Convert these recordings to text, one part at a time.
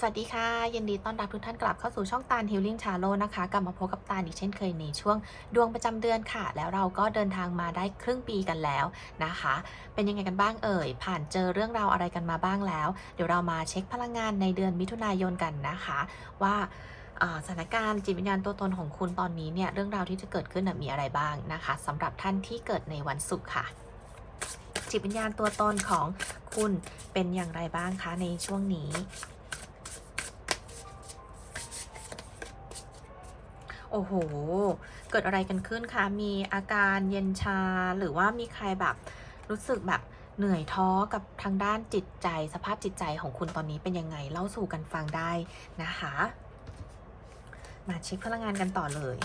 สวัสดีค่ะยินดีต้อนรับทุกท่านกลับเข้าสู่ช่องตาลฮิลลิ่งชาโลนะคะกลับมาพบกับตาลอีกเช่นเคยในช่วงดวงประจำเดือนค่ะ แล้วเราก็เดินทางมาได้ครึ่งปีกันแล้วนะคะ เป็นยังไงกันบ้างเอ่ย ผ่านเจอเรื่องราวอะไรกันมาบ้างแล้ว เดี๋ยวเรามาเช็คพลังงานในเดือนมิถุนายนกันนะคะ ว่าสถานการณ์จิตวิญญาณตัวตนของคุณตอนนี้เนี่ยเรื่องราวที่จะเกิดขึ้นมีอะไรบ้างนะคะสำหรับท่านที่เกิดในวันศุกร์ค่ะ จิตวิญญาณตัวตนของคุณเป็นอย่างไรบ้างคะในช่วงนี้ โอ้โห เกิดอะไรกันขึ้นคะมีอาการเย็นชาหรือว่ามีใครแบบรู้สึกแบบเหนื่อยท้อกับทางด้านจิตใจ สภาพจิตใจของคุณตอนนี้เป็นยังไงเล่าสู่กันฟังได้นะคะ มาเช็คพลังงานกันต่อเลย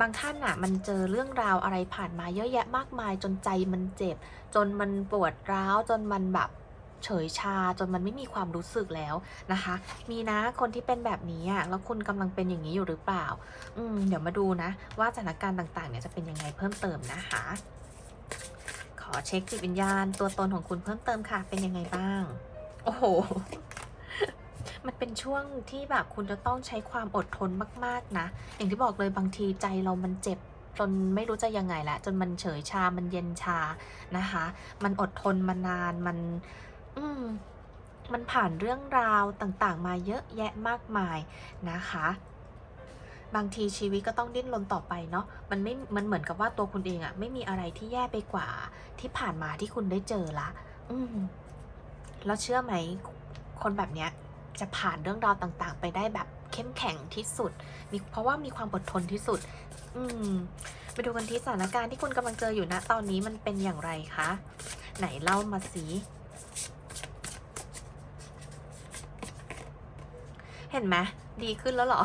บางท่านน่ะมันเจอเรื่องราวอะไรผ่านมาเยอะแยะมากมายจนใจมันเจ็บ จนมันปวดร้าวจนมันแบบ เฉยชาจนมันไม่มีความรู้สึกแล้วนะคะ มีนะคนที่เป็นแบบนี้อะแล้วคุณกำลังเป็นอย่างนี้อยู่หรือเปล่า อืมเดี๋ยวมาดูนะ ว่าสถานการณ์ต่างๆเนี่ยจะเป็นยังไงเพิ่มเติมนะคะ ขอเช็คจิตวิญญาณ ตัวตนของคุณเพิ่มเติมค่ะ เป็นยังไงบ้าง โอ้โหมันเป็นช่วงที่แบบคุณจะต้องใช้ความอดทนมาก ๆ นะ อย่างที่บอกเลยบางทีใจเรามันเจ็บจนไม่รู้จะยังไงละจนมันเฉยชา มันเย็นชานะคะ มันอดทนมานาน มัน อืมมันผ่านเรื่องราวต่างๆ มาเยอะแยะมากมายนะคะ บางทีชีวิตก็ต้องดิ้นรนต่อไปเนาะมันไม่มันเหมือนกับว่าตัวคุณเองอะไม่มีอะไรที่แย่ไปกว่า ที่ผ่านมาที่คุณได้เจอละอืมแล้วเชื่อไหมคนแบบเนี้ยจะผ่านเรื่องราวต่างๆ ไปได้แบบเข้มแข็งที่สุดมีเพราะว่ามีความอดทนที่สุด อืมไปดูกันที่สถานการณ์ที่คุณกำลังเจออยู่นะตอนนี้มันเป็นอย่างไรคะ ไหนเล่ามาสิ ห็นไหมดีขึ้นแล้วหรอ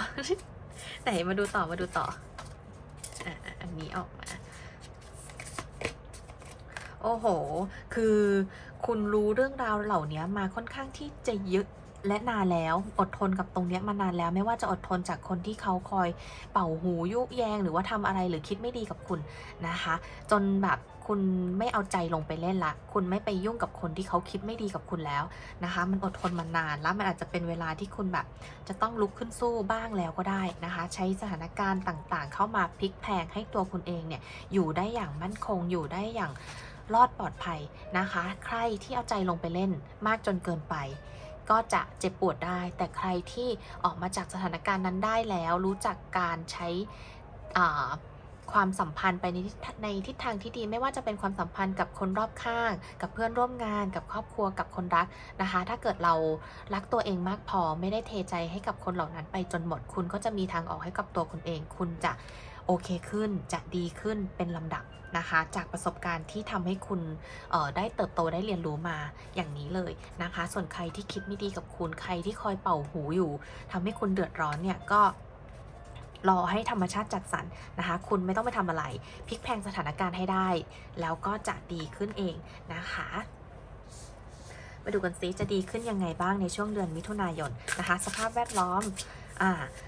ไหนมาดูต่อมาดูต่ออะอันนี้ออกมา โอ้โห คือคุณรู้เรื่องราวเหล่านี้มาค่อนข้างที่จะเยอะ และนานแล้วอดทนกับตรงเนี้ยมานานแล้ว ไม่ว่าจะอดทนจากคนที่เขาคอยเป่าหูยุแยง หรือว่าทำอะไรหรือคิดไม่ดีกับคุณนะคะ จนแบบคุณไม่เอาใจลงไปเล่นละ คุณไม่ไปยุ่งกับคนที่เขาคิดไม่ดีกับคุณแล้วนะคะ มันอดทนมานานแล้วมันอาจจะเป็นเวลาที่คุณแบบจะต้องลุกขึ้นสู้บ้างแล้วก็ได้นะคะ ใช้สถานการณ์ต่างๆ เข้ามาพลิกแพลงให้ตัวคุณเองเนี่ยอยู่ได้อย่างมั่นคงอยู่ได้อย่างรอดปลอดภัยนะคะ ใครที่เอาใจลงไปเล่นมากจนเกินไป ก็จะเจ็บปวดได้ แต่ใครที่ออกมาจากสถานการณ์นั้นได้แล้ว รู้จักการใช้ความสัมพันธ์ไปในทิศในทิศทางที่ดีไม่ว่าจะเป็นความสัมพันธ์กับคนรอบข้าง กับเพื่อนร่วมงาน กับครอบครัวกับคนรักนะคะ ถ้าเกิดเรารักตัวเองมากพอไม่ได้เทใจให้กับคนเหล่านั้นไปจนหมดคุณก็จะมีทางออกให้กับตัวคุณเอง คุณจะ โอเคขึ้นจะดีขึ้นเป็นลำดับนะคะ จากประสบการณ์ที่ทำให้คุณเอ่อได้เติบโตได้เรียนรู้มาอย่างนี้เลยนะคะ ส่วนใครที่คิดไม่ดีกับคุณใครที่คอยเป่าหูอยู่ทำให้คุณเดือดร้อนเนี่ยก็รอให้ธรรมชาติจัดสรรนะคะ คุณไม่ต้องไปทำอะไรพลิกแพลงสถานการณ์ให้ได้ แล้วก็จะดีขึ้นเองนะคะมาดูกันซิจะดีขึ้นยังไงบ้างในช่วงเดือนมิถุนายนนะคะ สภาพแวดล้อม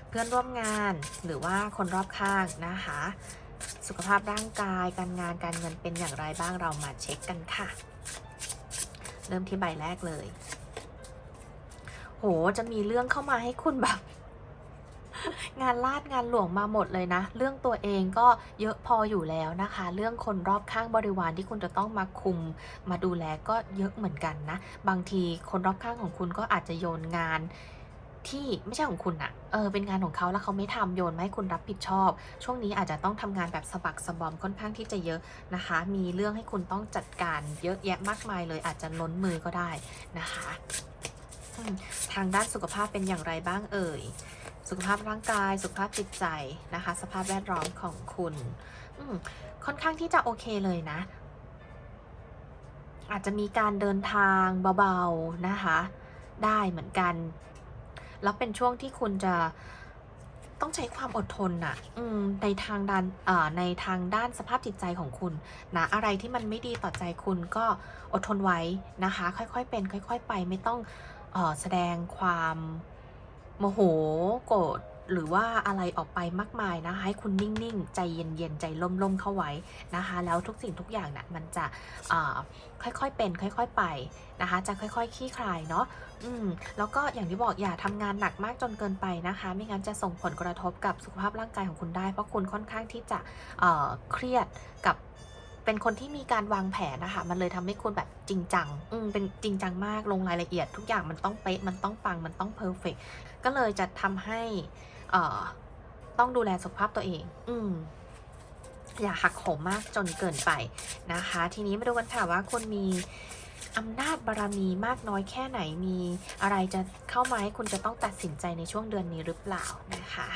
เพื่อนร่วมงานหรือว่าคนรอบข้างนะคะ สุขภาพร่างกาย การงานการเงินเป็นอย่างไรบ้างเรามาเช็คกันค่ะ เริ่มที่ใบแรกเลย โหจะมีเรื่องเข้ามาให้คุณแบบงานลาดงานหลวงมาหมดเลยนะ เรื่องตัวเองก็เยอะพออยู่แล้วนะคะ เรื่องคนรอบข้างบริวารที่คุณจะต้องมาคุม มาดูแลก็เยอะเหมือนกันนะ บางทีคนรอบข้างของคุณก็อาจจะโยนงาน ที่ไม่ใช่ของคุณอะเออเป็นงานของเขาแล้วเขาไม่ทำโยนมาให้คุณรับผิดชอบ ช่วงนี้อาจจะต้องทำงานแบบสะบักสะบอมค่อนข้างที่จะเยอะนะคะ มีเรื่องให้คุณต้องจัดการเยอะแยะมากมายเลยอาจจะล้นมือก็ได้นะคะทางด้านสุขภาพเป็นอย่างไรบ้างเอ่ย สุขภาพร่างกาย สุขภาพจิตใจนะคะ สภาพแวดล้อมของคุณค่อนข้างที่จะโอเคเลยนะ อาจจะมีการเดินทางเบาๆนะคะ ได้เหมือนกัน แล้วเป็นช่วงที่คุณจะต้องใช้ความอดทนน่ะ อืม ในทางด้านอ่าในทางด้านสภาพจิตใจของคุณนะอะไรที่มันไม่ดีต่อใจคุณก็อดทนไว้นะคะ ค่อยๆเป็น ค่อย ๆ ไปไม่ต้องออแสดงความโมโหโกรธ หรือว่าอะไรออกไปมากมายนะคะให้คุณนิ่งๆ ใจเย็นๆ ใจล่มๆ เข้าไว้นะคะ แล้วทุกสิ่งทุกอย่างนะ่ะมันจะค่อยๆเป็น ค่อยๆไปนะคะ จะค่อยๆคลี่คลายเนาะอืมแล้วก็อย่างที่บอกอย่าทำงานหนักมากจนเกินไปนะคะ ไม่งั้นจะส่งผลกระทบกับสุขภาพร่างกายของคุณได้ เพราะคุณค่อนข้างที่จะเครียดกับเป็นคนที่มีการวางแผนนะคะ มันเลยทำให้คุณแบบจริงจัง อืม เป็นจริงจังมาก ลงรายละเอียด ทุกอย่างมันต้องเป๊ะ มันต้องปัง มันต้องเพอร์เฟกก็เลยจะทำให้ เอ่อต้องดูแลสุขภาพตัวเอง อืมอย่าหักโหมมากจนเกินไปนะคะ ทีนี้มาดูกันค่ะว่าคุณมีอำนาจบารมีมากน้อยแค่ไหนมีอะไรจะเข้ามาให้คุณจะต้องตัดสินใจในช่วงเดือนนี้หรือเปล่านะคะ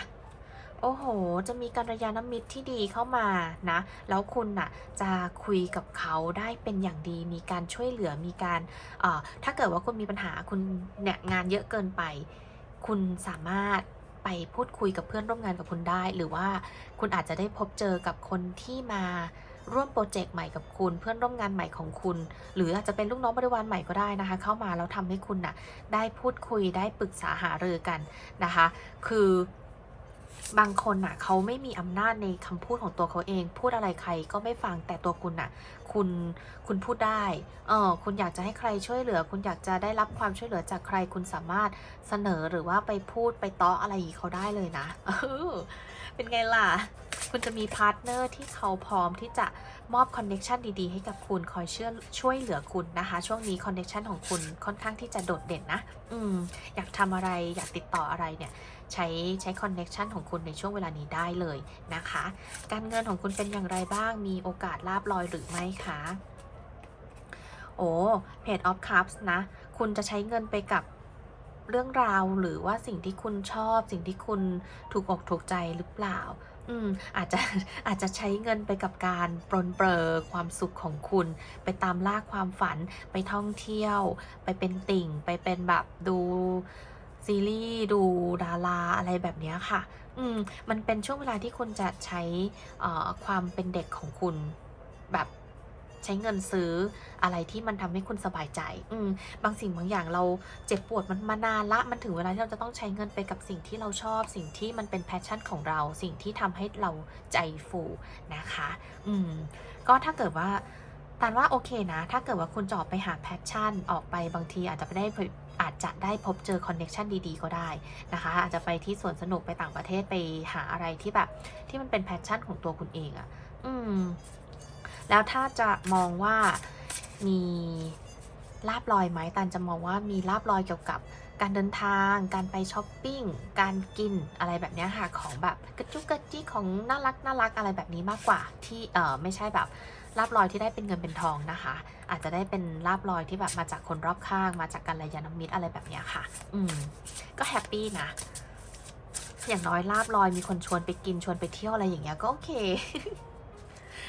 โอ้โห จะมีกัลยาณมิตรที่ดีเข้ามานะ แล้วคุณน่ะจะคุยกับเขาได้เป็นอย่างดี มีการช่วยเหลือมีการถ้าเกิดว่าคุณมีปัญหาคุณเนี่ยงานเยอะเกินไป คุณสามารถ ไปพูดคุยกับเพื่อนร่วมงานกับคุณได้ หรือว่าคุณอาจจะได้พบเจอกับคนที่มาร่วมโปรเจกต์ใหม่กับคุณ เพื่อนร่วมงานใหม่ของคุณ หรืออาจจะเป็นลูกน้องบริวารใหม่ก็ได้นะคะ เข้ามาแล้วทำให้คุณน่ะได้พูดคุยได้ปรึกษาหารือกันนะคะ คือ บางคนน่ะเขาไม่มีอำนาจในคำพูดของตัวเขาเอง พูดอะไรใครก็ไม่ฟังแต่ตัวคุณน่ะ คุณคุณพูดได้เออคุณอยากจะให้ใครช่วยเหลือ คุณอยากจะได้รับความช่วยเหลือจากใครคุณสามารถเสนอหรือว่าไปพูดไปเตาะอะไรอีกเขาได้เลยนะเออเป็นไงล่ะ คุณจะมีพาร์ทเนอร์ที่เขาพร้อมที่จะมอบคอนเน็ชันดีๆ ให้กับคุณคอยเชื่อช่วยเหลือคุณนะคะ ช่วงนี้คอนเน็ชันของคุณค่อนข้างที่จะโดดเด่นนะ อืมอยากทำอะไรอยากติดต่ออะไรเนี่ย ใช้ใช้คอนเน็ชันของคุณในช่วงเวลานี้ได้เลยนะคะ การเงินของคุณเป็นอย่างไรบ้าง มีโอกาสลาบลอยหรือไม่คะ โอ้เพจออฟคัพส์นะ คุณจะใช้เงินไปกับเรื่องราวหรือว่าสิ่งที่คุณชอบ สิ่งที่คุณถูกอกถูกใจหรือเปล่า อืม อาจจะอาจจะใช้เงินไปกับการปรนเปรอความสุขของคุณ ไปตามล่าความฝัน ไปท่องเที่ยว ไปเป็นติ่ง ไปเป็นแบบดู ซีรีส์ดูดาราอะไรแบบนี้ค่ะ อืม มันเป็นช่วงเวลาที่คุณจะใช้ความเป็นเด็กของคุณแบบใช้เงินซื้ออะไรที่มันทำให้คุณสบายใจ อืม บางสิ่งบางอย่างเราเจ็บปวดมันมานานละ มันถึงเวลาที่เราจะต้องใช้เงินไปกับสิ่งที่เราชอบ สิ่งที่มันเป็นแพชชั่นของเรา สิ่งที่ทำให้เราใจฟูนะคะ อืม ก็ถ้าเกิดว่าตานว่าโอเคนะ ถ้าเกิดว่าคุณจออกไปหาแพชชั่นออกไปบางทีอาจจะไม่ได้ อาจจะได้พบเจอคอนเน็ชันดีๆ ก็ได้นะคะ อาจจะไปที่สวนสนุกไปต่างประเทศไปหาอะไรที่แบบ ที่มันเป็นแพชชั่นของตัวคุณเองอะ่ะ อืม แล้วถ้าจะมองว่ามีลาบลอยไหมตันจะมองว่ามีลาบลอยเกี่ยวกับการเดินทาง การไปช้อปปิ้ง การกินอะไรแบบนี้ค่ะ ของแบบกระจุกกระจิกของน่ารักน่ารักอะไรแบบนี้มากกว่าที่เออไม่ใช่แบบ ลาบลอยที่ได้เป็นเงินเป็นทองนะคะ อาจจะได้เป็นลาบลอยที่แบบมาจากคนรอบข้าง มาจากการยานมิตรอะไรแบบนี้ค่ะ อืม ก็แฮปปี้นะ อย่างน้อยลาบลอยมีคนชวนไปกินชวนไปเที่ยวอะไรอย่างเงี้ยก็โอเค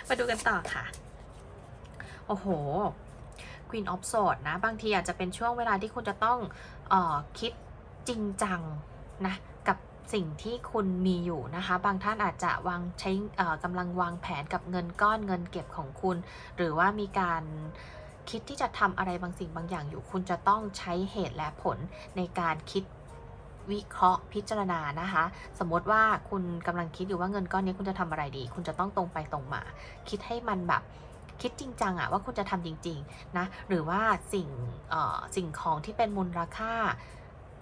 มาดูกันต่อค่ะ โอ้โห Queen of Swords นะ บางทีอาจจะเป็นช่วงเวลาที่คุณจะต้องออคิดจริงจังนะ สิ่งที่คุณมีอยู่นะคะ บางท่านอาจจะวางใช้กำลังวางแผนกับเงินก้อนเงินเก็บของคุณ หรือว่ามีการคิดที่จะทำอะไรบางสิ่งบางอย่างอยู่ คุณจะต้องใช้เหตุและผลในการคิดวิเคราะห์พิจารณานะคะ สมมติว่าคุณกำลังคิดอยู่ว่าเงินก้อนนี้คุณจะทำอะไรดี คุณจะต้องตรงไปตรงมา คิดให้มันแบบคิดจริงจังอะว่าคุณจะทำจริง ๆ นะ หรือว่าสิ่งสิ่งของที่เป็นมูลค่า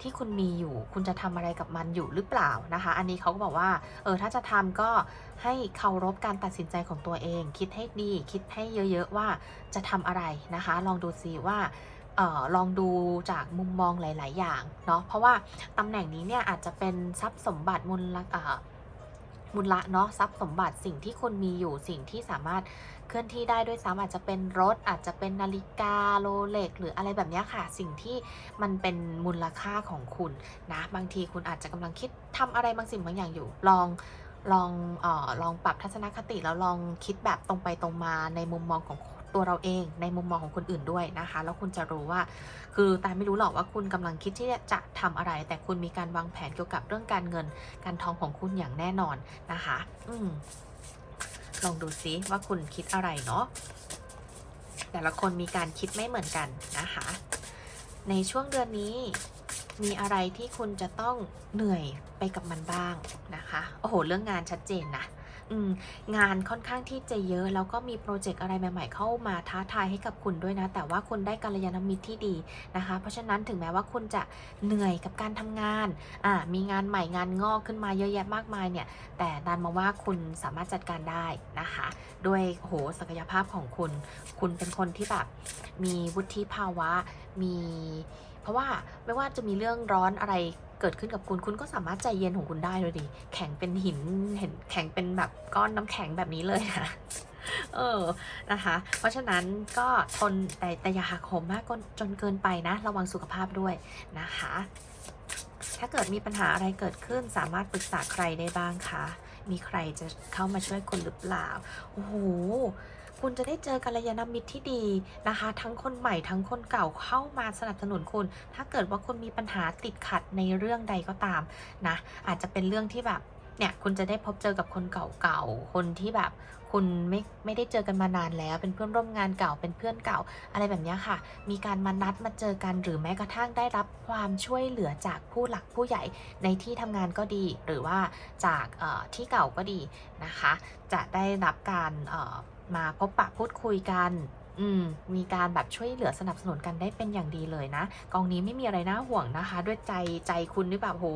ที่คุณมีอยู่ คุณจะทำอะไรกับมันอยู่หรือเปล่านะคะ อันนี้เขาก็บอกว่า เออ ถ้าจะทำก็ให้เคารพการตัดสินใจของตัวเอง คิดให้ดี คิดให้เยอะๆว่าจะทำอะไรนะคะ ลองดูซิว่าเออลองดูจากมุมมองหลาย ๆ อย่างเนาะ เพราะว่าตำแหน่งนี้เนี่ยอาจจะเป็นทรัพย์สมบัติมูลค่า มูลละเนาะทรัพย์สมบัติสิ่งที่คุณมีอยู่สิ่งที่สามารถเคลื่อนที่ได้ด้วยซ้ำอาจจะเป็นรถอาจจะเป็นนาฬิกาโรเล็กหรืออะไรแบบนี้ค่ะ สิ่งที่มันเป็นมูลค่าของคุณนะบางทีคุณอาจจะกำลังคิดทำอะไรบางสิ่งบางอย่างอยู่ลองลองเออลองปรับทัศนคติแล้วลองคิดแบบตรงไปตรงมาในมุมมองของ ตัวเราเองในมุมมองของคนอื่นด้วยนะคะ แล้วคุณจะรู้ว่า คือแต่ไม่รู้หรอกว่าคุณกำลังคิดที่จะทำอะไร แต่คุณมีการวางแผนเกี่ยวกับเรื่องการเงิน การทองของคุณอย่างแน่นอนนะคะ อืมลองดูซิว่าคุณคิดอะไรเนาะแต่ละคนมีการคิดไม่เหมือนกันนะคะ ในช่วงเดือนนี้มีอะไรที่คุณจะต้องเหนื่อยไปกับมันบ้างนะคะ โอ้โห เรื่องงานชัดเจนนะ งานค่อนข้างที่จะเยอะแล้วก็มีโปรเจกต์อะไรใหม่ ๆ เข้ามาท้าทายให้กับคุณด้วยนะ แต่ว่าคุณได้กัลยาณมิตรที่ดีนะคะ เพราะฉะนั้นถึงแม้ว่าคุณจะเหนื่อยกับการทำงานอ่ามีงานใหม่งานงอกขึ้นมาเยอะแยะมากมายเนี่ย แต่ดันมาว่าคุณสามารถจัดการได้นะคะ ด้วยโหศักยภาพของคุณ คุณเป็นคนที่แบบมีวุฒิภาวะมี เพราะว่าไม่ว่าจะมีเรื่องร้อนอะไร เกิดขึ้นกับคุณ คุณก็สามารถใจเย็นของคุณได้เลยดิ แข็งเป็นหิน เห็นแข็งเป็นแบบก้อนน้ำแข็งแบบนี้เลยนะเออ นะคะ เพราะฉะนั้นก็ทนแต่แต่อย่าหักโหมมากจนเกินไปนะ ระวังสุขภาพด้วยนะคะ ถ้าเกิดมีปัญหาอะไรเกิดขึ้น สามารถปรึกษาใครได้บ้างคะ มีใครจะเข้ามาช่วยคุณหรือเปล่า โอ้โห คุณจะได้เจอกัลยาณมิตรที่ดีนะคะ ทั้งคนใหม่ทั้งคนเก่าเข้ามาสนับสนุนคุณ ถ้าเกิดว่าคุณมีปัญหาติดขัดในเรื่องใดก็ตามนะอาจจะเป็นเรื่องที่แบบเนี่ยคุณจะได้พบเจอกับคนเก่าๆ คนที่แบบ คุณไม่ไม่ได้เจอกันมานานแล้ว เป็นเพื่อนร่วมงานเก่าเป็นเพื่อนเก่า อะไรแบบนี้ค่ะ มีการมานัดมาเจอกันหรือแม้กระทั่งได้รับความช่วยเหลือจากผู้หลักผู้ใหญ่ในที่ทำงานก็ดี หรือว่าจากที่เก่าก็ดีนะคะ จะได้รับการ มาพบปะพูดคุยกันอืมมีการแบบช่วยเหลือสนับสนุนกันได้เป็นอย่างดีเลยนะ กองนี้ไม่มีอะไรน่าห่วงนะคะ ด้วยใจใจคุณนี่แบบโห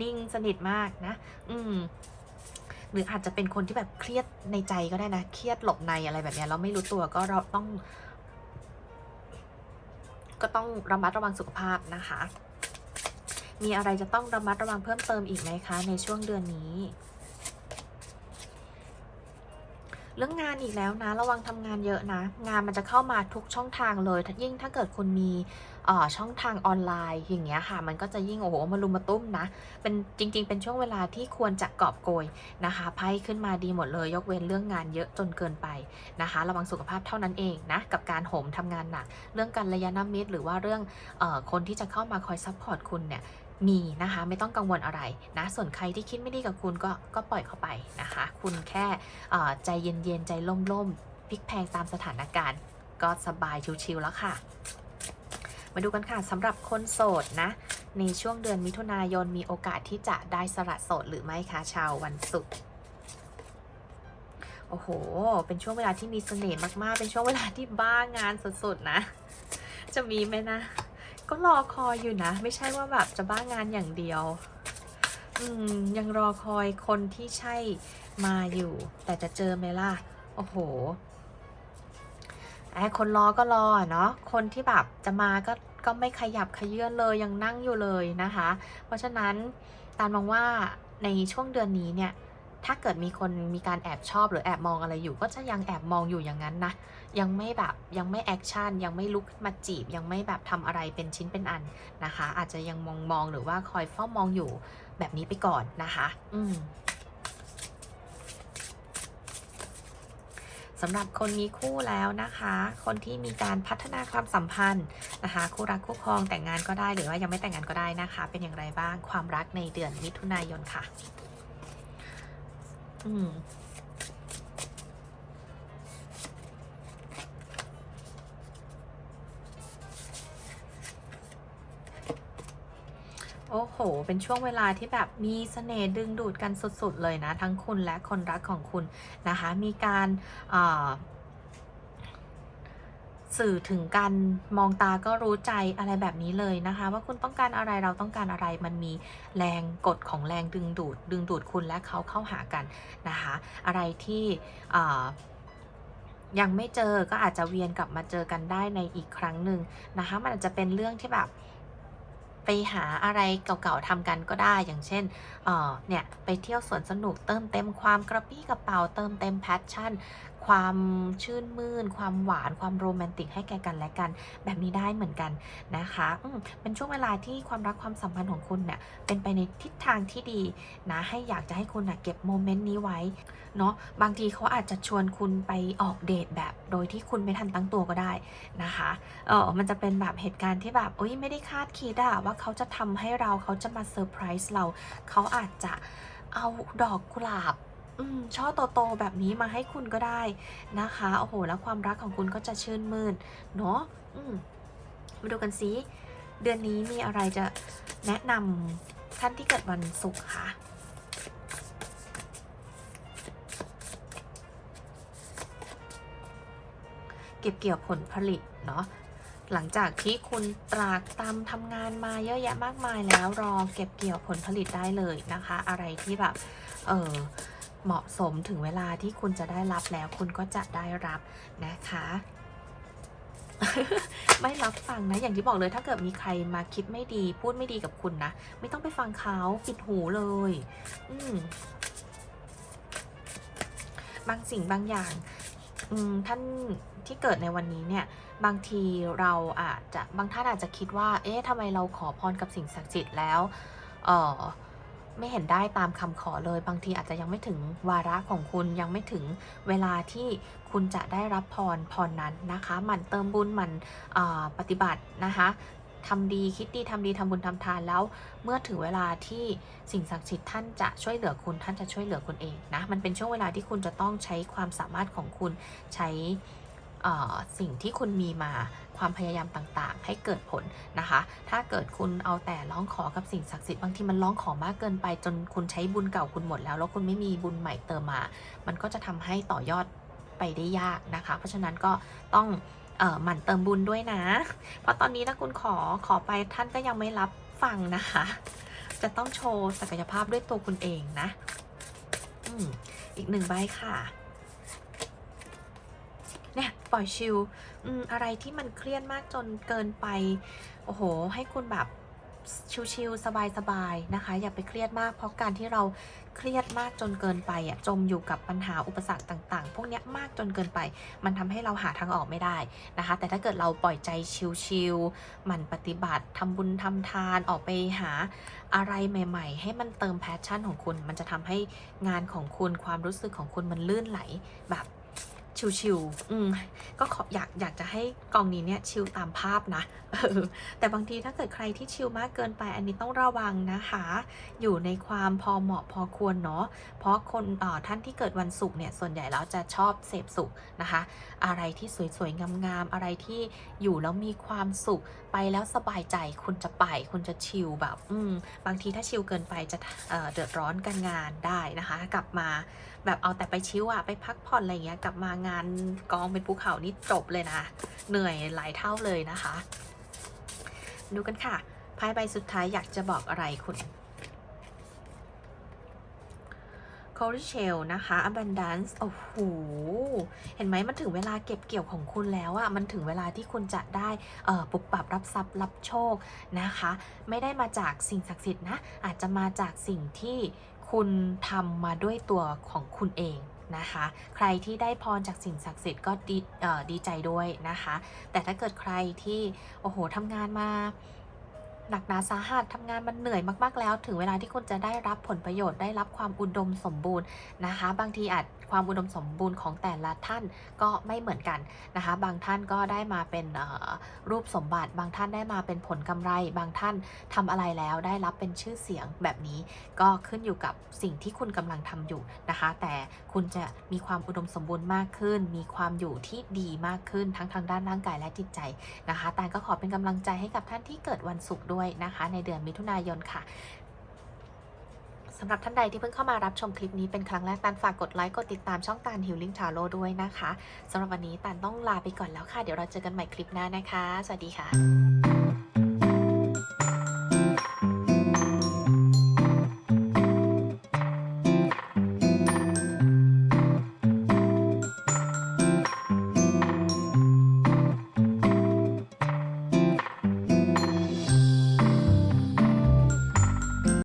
นิ่งสนิทมากนะ อืมหรืออาจจะเป็นคนที่แบบเครียดในใจก็ได้นะ เครียดหลบในอะไรแบบนี้เราไม่รู้ตัวก็เราต้อง ก็ต้องระมัดระวังสุขภาพนะคะ มีอะไรจะต้องระมัดระวังเพิ่มเติมอีกไหมคะ ในช่วงเดือนนี้ เรื่องงานอีกแล้วนะ ระวังทำงานเยอะนะ งานมันจะเข้ามาทุกช่องทางเลยยิ่งถ้าเกิดคุณมีช่องทางออนไลน์อย่างเงี้ยค่ะ มันก็จะยิ่งโอ้โหมารุมมาตุ้มนะ เป็นจริง ๆ เป็นช่วงเวลาที่ควรจะกอบโกยนะคะไพ่ขึ้นมาดีหมดเลย ยกเว้นเรื่องงานเยอะจนเกินไปนะคะ ระวังสุขภาพเท่านั้นเองนะกับการโหมทำงานหนัก เรื่องการระยะน้ำมิตร หรือว่าเรื่องออคนที่จะเข้ามาคอยซัพพอร์ตคุณเนี่ย มีนะคะ ไม่ต้องกังวลอะไรนะ ส่วนใครที่คิดไม่ดีกับคุณก็ก็ปล่อยเข้าไปนะคะ คุณแค่ใจเย็นๆ ใจล่มๆพลิกแพลงตามสถานการณ์ ก็สบายชิวๆแล้วค่ะ มาดูกันค่ะสำหรับคนโสดนะ ในช่วงเดือนมิถุนายนมีโอกาสที่จะได้สละโสดหรือไม่คะชาววันศุกร์โอ้โห เป็นช่วงเวลาที่มีเสน่ห์มากๆ เป็นช่วงเวลาที่บ้างานสุดๆนะ จะมีไหมนะ ก็รอคอยอยู่นะ ไม่ใช่ว่าแบบจะบ้างานอย่างเดียว อืม ยังรอคอยคนที่ใช่มาอยู่ แต่จะเจอไหมล่ะ โอ้โหไอ้คนรอก็รอเนาะคนที่แบบจะมาก็ก็ไม่ขยับขยื่นเลยยังนั่งอยู่เลยนะคะ เพราะฉะนั้นตามมองว่าในช่วงเดือนนี้เนี่ย ถ้าเกิดมีคนมีการแอบชอบหรือแอบมองอะไรอยู่ ก็จะยังแอบมองอยู่อย่างนั้นนะ ยังไม่แบบยังไม่แอคชั่นยังไม่ลุกมาจีบ ยังไม่แบบทำอะไรเป็นชิ้นเป็นอันนะคะ อาจจะยังมองมองหรือว่าคอยเฝ้ามองอยู่แบบนี้ไปก่อนนะคะ อืมสำหรับคนมีคู่แล้วนะคะ คนที่มีการพัฒนาความสัมพันธ์นะคะ คู่รักคู่ครองแต่งงานก็ได้หรือว่ายังไม่แต่งงานก็ได้นะคะ เป็นอย่างไรบ้างความรักในเดือนมิถุนายนค่ะ อืม โอ้โห เป็นช่วงเวลาที่แบบมีเสน่ห์ดึงดูดกันสุดๆเลยนะ ทั้งคุณและคนรักของคุณนะคะ มีการสื่อถึงกันมองตาก็รู้ใจอะไรแบบนี้เลยนะคะ ว่าคุณต้องการอะไรเราต้องการอะไรมันมีแรงกดของแรงดึงดูด ดึงดูดคุณและเขาเข้าหากันนะคะ อะไรที่ยังไม่เจอก็อาจจะเวียนกลับมาเจอกันได้ในอีกครั้งหนึ่งนะคะ มันอาจจะเป็นเรื่องที่แบบ ไปหาอะไรเก่าๆทำกันก็ได้ อย่างเช่นเออเนี่ยไปเที่ยวสวนสนุกเติมเต็มความกระปี้กระเป๋าเติมเต็มแพชชั่น ความชื่นมื่น ความหวาน ความโรแมนติกให้แก่กันและกัน แบบนี้ได้เหมือนกันนะคะเป็นช่วงเวลาที่ความรักความสัมพันธ์ของคุณเนี่ยเป็นไปในทิศทางที่ดีนะให้อยากจะให้คุณนะเก็บโมเมนต์นี้ไว้เนาะบางทีเขาอาจจะชวนคุณไปออกเดทแบบโดยที่คุณไม่ทันตั้งตัวก็ได้นะคะเออมันจะเป็นแบบเหตุการณ์ที่แบบโอ้ยไม่ได้คาดคิดอะว่าเขาจะทำให้เราเขาจะมาเซอร์ไพรส์เรา เขาอาจจะเอาดอกกุหลาบ ช่อโตๆแบบนี้มาให้คุณก็ได้นะคะโอ้โหแล้วความรักของคุณก็จะชื่นมื่นเนาะมมาดูกันซิเดือนนี้มีอะไรจะแนะนำท่านที่เกิดวันศุกร์ค่ะเก็บเกี่ยวผลผลิตเนาะหลังจากที่คุณตรากตำทำงานมาเยอะแยะมากมายแล้วรอเก็บเกี่ยวผลผลิตได้เลยนะคะ อะไรที่แบบเออ เหมาะสมถึงเวลาที่คุณจะได้รับแล้วคุณก็จะได้รับนะคะ ไม่รับฟังนะ อย่างที่บอกเลยถ้าเกิดมีใครมาคิดไม่ดี พูดไม่ดีกับคุณนะ ไม่ต้องไปฟังเขาปิดหูเลย อืมบางสิ่งบางอย่างท่านที่เกิดในวันนี้เนี่ยบางทีเราอาจจะบางท่านอาจจะคิดว่า เอ๊ะทำไมเราขอพรกับสิ่งศักดิ์สิทธิ์แล้ว เออ ไม่เห็นได้ตามคำขอเลย บางทีอาจจะยังไม่ถึงวาระของคุณยังไม่ถึงเวลาที่คุณจะได้รับพรพรนั้นนะคะ มันเติมบุญมันปฏิบัตินะคะทำดีคิดดีทำดีทำบุญทำทานแล้ว เมื่อถึงเวลาที่สิ่งศักดิ์สิทธิ์ท่านจะช่วยเหลือคุณท่านจะช่วยเหลือคุณเองนะมันเป็นช่วงเวลาที่คุณจะต้องใช้ความสามารถของคุณใช้ สิ่งที่คุณมีมาความพยายามต่างๆ ให้เกิดผลนะคะ ถ้าเกิดคุณเอาแต่ร้องขอกับสิ่งศักดิ์สิทธิ์บางทีมันร้องขอมากเกินไป จนคุณใช้บุญเก่าคุณหมดแล้ว แล้วคุณไม่มีบุญใหม่เติมมา มันก็จะทำให้ต่อยอดไปได้ยากนะคะ เพราะฉะนั้นก็ต้องเออหมั่นเติมบุญด้วยนะ เพราะตอนนี้ถ้าคุณขอขอไปท่านก็ยังไม่รับฟังนะคะ จะต้องโชว์ศักยภาพด้วยตัวคุณเองนะ อืมอีกหนึ่งใบค่ะ ปล่อยชิลอืมอะไรที่มันเครียดมากจนเกินไป โอ้โห ให้คุณแบบชิลๆสบายๆนะคะ อย่าไปเครียดมากเพราะการที่เราเครียดมากจนเกินไปอะจมอยู่กับปัญหาอุปสรรคต่างๆ พวกเนี้ยมากจนเกินไป มันทำให้เราหาทางออกไม่ได้นะคะ แต่ถ้าเกิดเราปล่อยใจชิลๆหมั่นปฏิบัติทำบุญทำทานออกไปหาอะไรใหม่ ๆ ให้มันเติมแพชชั่นของคุณ มันจะทำให้งานของคุณความรู้สึกของคุณมันลื่นไหลแบบ ชิวๆอืมก็ขออยากอยากจะให้กองนี้เนี่ยชิลตามภาพนะออแต่บางทีถ้าเกิดใครที่ชิลมากเกินไป อันนี้ต้องระวังนะคะ อยู่ในความพอเหมาะพอควรเนาะเพราะคนเอ่อท่านที่เกิดวันศุกร์เนี่ยส่วนใหญ่แล้วจะชอบเสพสุขนะคะ อะไรที่สวยๆงามๆอะไรที่อยู่แล้วมีความสุขไปแล้วสบายใจคุณจะไป คุณจะชิลแบบ อืมบางทีถ้าชิลเกินไปจะเอ่อเดือดร้อนการงานได้นะคะ กลับมาแบบเอาแต่ไปชิลอะไปพักผ่อนอะไรเงี้ยกลับมางานกองเป็นภูเขานี่จบเลยนะเหนื่อยหลายเท่าเลยนะคะ ดูกันค่ะไพ่ใบสุดท้ายอยากจะบอกอะไรคุณ c o r y s h e l นะคะ Abundance โอ้โห เห็นไหมมันถึงเวลาเก็บเกี่ยวของคุณแล้วอะมันถึงเวลาที่คุณจะได้เอ่อปุบปับรับทรัพย์รับโชคนะคะ ไม่ได้มาจากสิ่งศักดิ์สิทธิ์นะ อาจจะมาจากสิ่งที่คุณทำมาด้วยตัวของคุณเองนะคะ ใครที่ได้พรจากสิ่งศักดิ์สิทธิ์ก็ดีดีใจด้วยนะคะ แต่ถ้าเกิดใครที่ โอ้โหทำงานมา หนักหนาสาหัสทำงานมันเหนื่อยมากๆแล้ว ถึงเวลาที่คุณจะได้รับผลประโยชน์ได้รับความอุดมสมบูรณ์นะคะ บางทีอาจ ความอุดมสมบูรณ์ของแต่ละท่านก็ไม่เหมือนกันนะคะ บางท่านก็ได้มาเป็นรูปสมบัติ บางท่านได้มาเป็นผลกำไร บางท่านทำอะไรแล้วได้รับเป็นชื่อเสียงแบบนี้ก็ขึ้นอยู่กับสิ่งที่คุณกำลังทำอยู่นะคะ แต่คุณจะมีความอุดมสมบูรณ์มากขึ้น มีความอยู่ที่ดีมากขึ้นทั้งทางด้านร่างกายและจิตใจนะคะแต่ก็ขอเป็นกำลังใจให้กับท่านที่เกิดวันศุกร์ด้วยนะคะ ในเดือนมิถุนายนค่ะ สำหรับท่านใดที่เพิ่งเข้ามารับชมคลิปนี้เป็นครั้งแรกตันฝากกดไลค์กดติดตามช่องตานฮิลลิ่งทาโร่ด้วยนะคะสำหรับวันนี้ตันต้องลาไปก่อนแล้วค่ะ เดี๋ยวเราเจอกันใหม่คลิปหน้านะคะ สวัสดีค่ะ